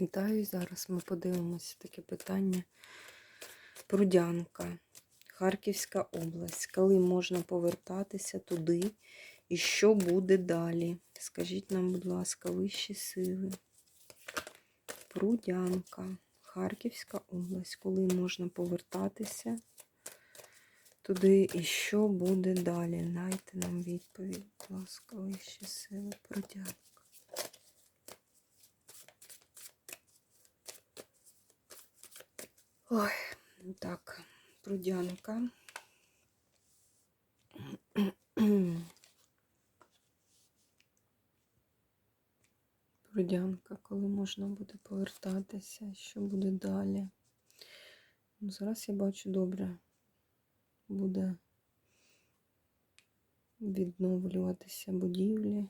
Вітаю. Зараз ми подивимося таке питання. Прудянка, Харківська область. Коли можна повертатися туди і що буде далі? Скажіть нам, будь ласка, вищі сили. Прудянка, Харківська область. Коли можна повертатися туди і що буде далі? Дайте нам відповідь, будь ласка, вищі сили. Прудянка. Ой, так, прудянка. Прудянка, коли можна буде повертатися, що буде далі. Ну, зараз я бачу добре. Буде відновлюватися будівлі.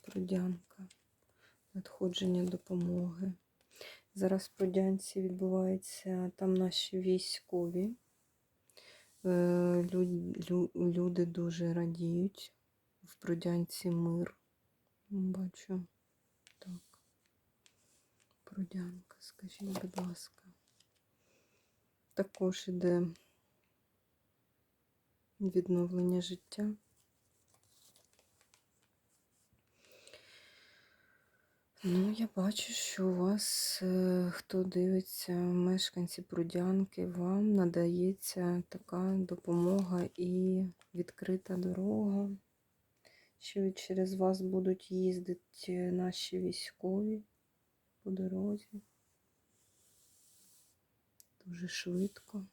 Прудянка, надходження допомоги. Зараз в Прудянці відбувається там наші військові. Е, лю- лю- Люди дуже радіють. В Прудянці мир. Бачу. Так. Прудянка, скажіть, будь ласка. Також іде відновлення життя. Ну, я бачу, що у вас, е, хто дивиться, мешканці Прудянки, вам надається така допомога і відкрита дорога, що через вас будуть їздити наші військові по дорозі. Дуже швидко.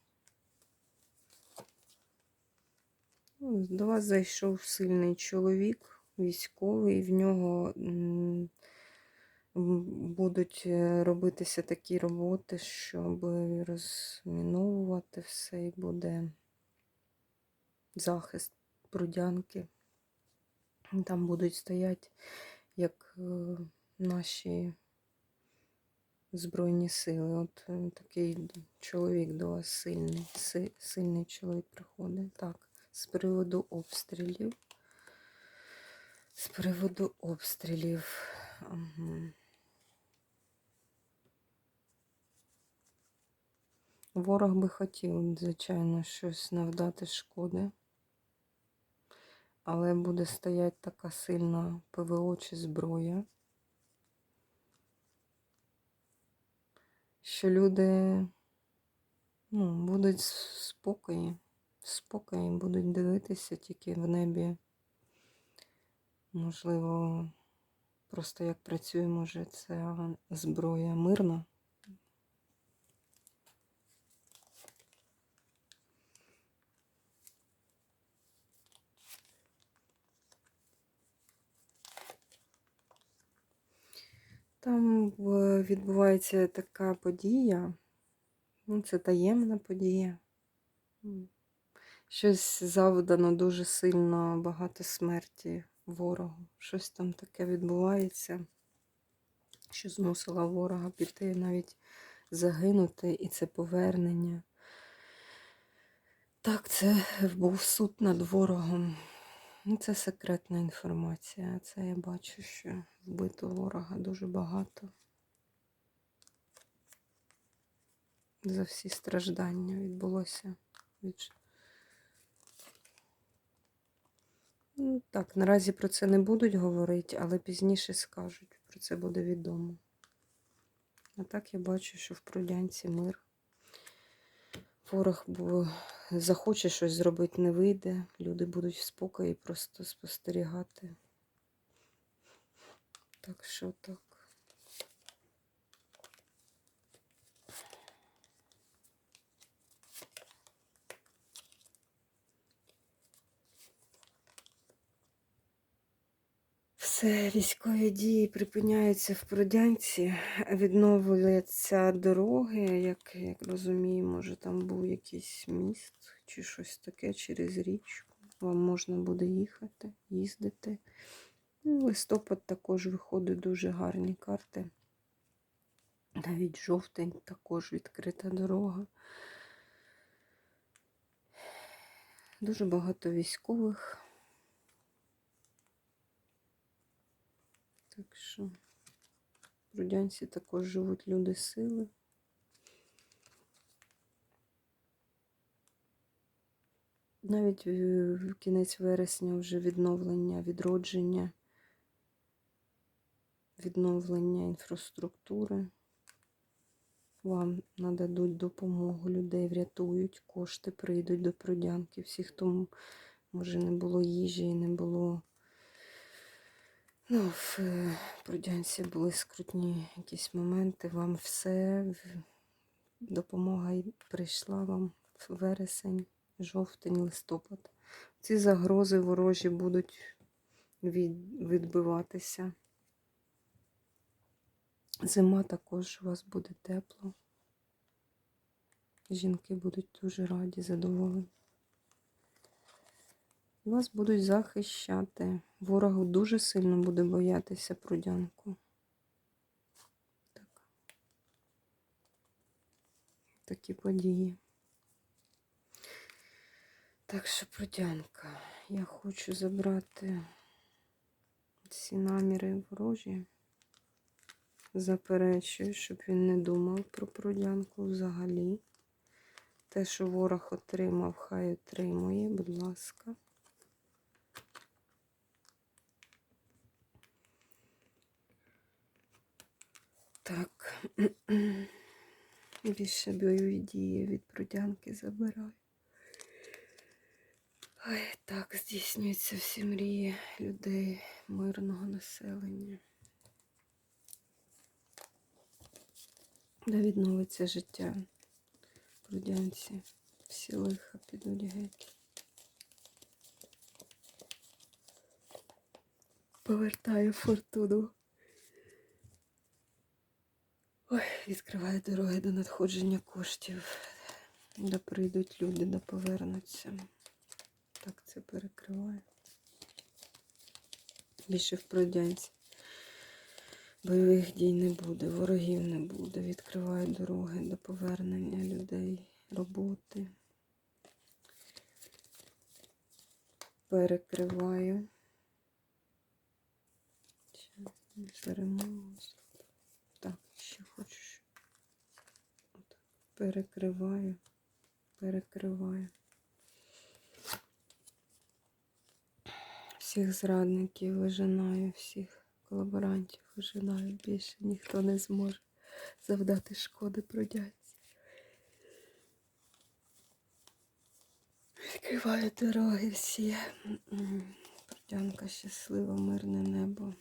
До вас зайшов сильний чоловік, військовий, в нього. Будуть е, робитися такі роботи, щоб розміновувати все, і буде захист прудянки. Там будуть стояти як е, наші Збройні сили. От е, такий чоловік до вас сильний, сильний чоловік приходить. Так, з приводу обстрілів. З приводу обстрілів. Ага. Ворог би хотів, звичайно, щось навдати шкоди. Але буде стояти така сильна ПВО чи зброя, що люди ну, будуть в спокої, в спокої, будуть дивитися тільки в небі. Можливо, просто як працює, може, ця зброя мирна. Там відбувається така подія, ну, це таємна подія. Щось завдано дуже сильно багато смерті ворогу. Щось там таке відбувається, що змусило ворога піти, навіть загинути, і це повернення. Так, це був суд над ворогом. Ну, Це секретна інформація. Це я бачу, що вбито ворога дуже багато. За всі страждання відбулося. від- Ну, так, наразі про це не будуть говорити, але пізніше скажуть. Про це буде відомо. А так я бачу, що в Прудянці мир. Ворог бо захоче щось зробити, не вийде. Люди будуть в спокої просто спостерігати. Так що так. Все, військові дії припиняються в Продянці, відновлюються дороги, як, як розумію, може там був якийсь міст чи щось таке через річку. Вам можна буде їхати, їздити. Ну, Листопад також виходить дуже гарні карти. Навіть жовтень також відкрита дорога. Дуже багато військових. Так що В Брудянці також живуть люди сили. Навіть е, в кінець вересня вже відновлення, відродження, відновлення інфраструктури. Вам нададуть допомогу, людей врятують, кошти прийдуть до Продянки. Всі, хто може не було їжі і не було. Ну, в е, Продянці були скрутні якісь моменти. Вам все допомога прийшла вам в вересень, жовтень, листопад. Ці загрози ворожі будуть від, відбиватися. Зима також у вас буде тепло. Жінки будуть дуже раді, задоволені. Вас будуть захищати. Ворогу дуже сильно буде боятися прудянку. Так. Такі події. Так що, прудянка, я хочу забрати ці наміри ворожі. Заперечую, щоб він не думав про прудянку взагалі. Те, що ворог отримав, хай отримує, будь ласка. Так. Більше бойові дії від прудянки забираю. Ой, так, здійснюються всі мрії людей мирного населення. Де відновиться життя прудянці. Всі лиха підуть геть. Повертаю фортуну. Ой, відкриваю дороги до надходження коштів, де прийдуть люди, де повернуться. Так це перекриваю. Більше в Продянці. Бойових дій не буде, ворогів не буде. Відкриваю дороги до повернення людей, роботи. Перекриваю. Перемогу. Ще хочу. Отак. Перекриваю, перекриваю. Всіх зрадників вижинаю, всіх колаборантів вижинаю. Більше ніхто не зможе завдати шкоди продяться. Відкриваю дороги всі. М-м. Продянка щаслива, мирне небо.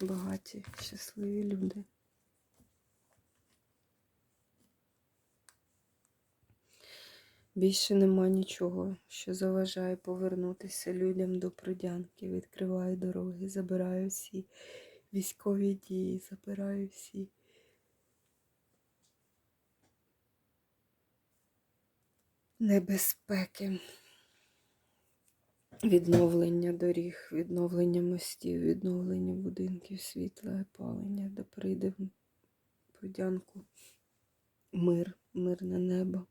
Багаті, щасливі люди. Більше нема нічого, що заважає повернутися людям до Продянки. Відкриваю дороги, забираю всі військові дії, забираю всі. Небезпеки, відновлення доріг, відновлення мостів, відновлення будинків, світла, опалення, де прийде в Продянку мир, мирне небо.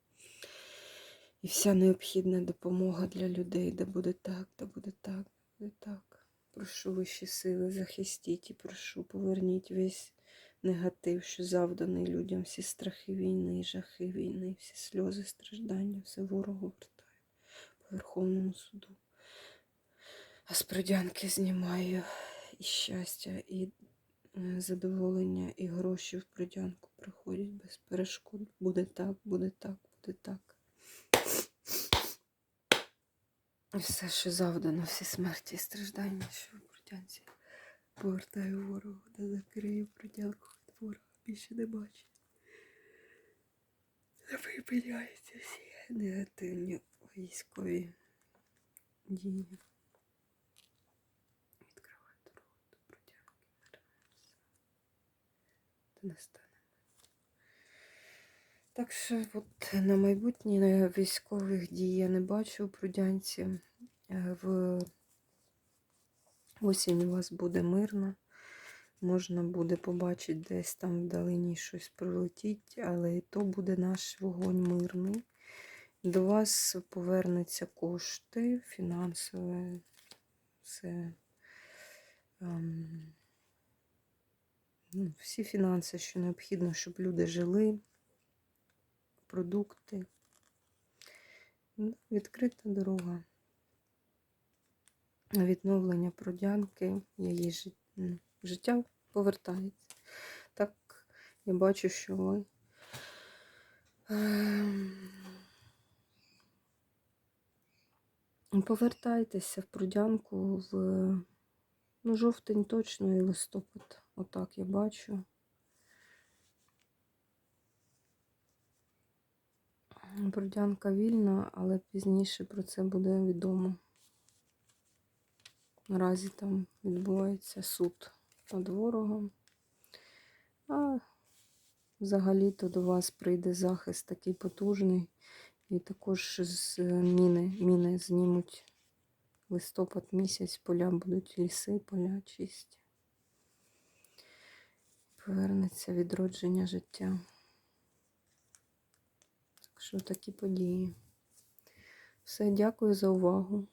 І вся необхідна допомога для людей, де буде так, де буде так, буде так. Прошу вищі сили, захистіть і прошу, поверніть весь негатив, що завданий людям, всі страхи війни, жахи війни, всі сльози, страждання, все ворогу вертаю по Верховному суду. А з продянки знімаю і щастя, і е, задоволення, і гроші в продянку приходять без перешкод. Буде так, буде так, буде так. Все, що завдано, всі смерті і страждання, що в Брудянці повертаю ворогу, та закрию Брудянку від ворога, більше не бачить. Припиняються всі негативні військові дії. Відкриваю дорогу до вернемося. Та настане. Так що от на майбутнє військових дій я не бачу у Прудянці. Е, В осінь у вас буде мирно. Можна буде побачити десь там вдалині щось прилетіть, але і то буде наш вогонь мирний. До вас повернуться кошти, фінансове, все. ем, ну, всі фінанси, що необхідно, щоб люди жили, продукти. Відкрита дорога. Відновлення продянки, її життя повертається. Так, я бачу, що ви ем, повертайтеся в продянку в ну, жовтень точно і листопад. Отак я бачу. Бродянка вільна, але пізніше про це буде відомо. Наразі там відбувається суд над ворогом. А взагалі-то до вас прийде захист такий потужний. І також з міни, міни знімуть листопад місяць, поля будуть ліси, поля чисті. Повернеться відродження життя. Що такі події. Все, дякую за увагу.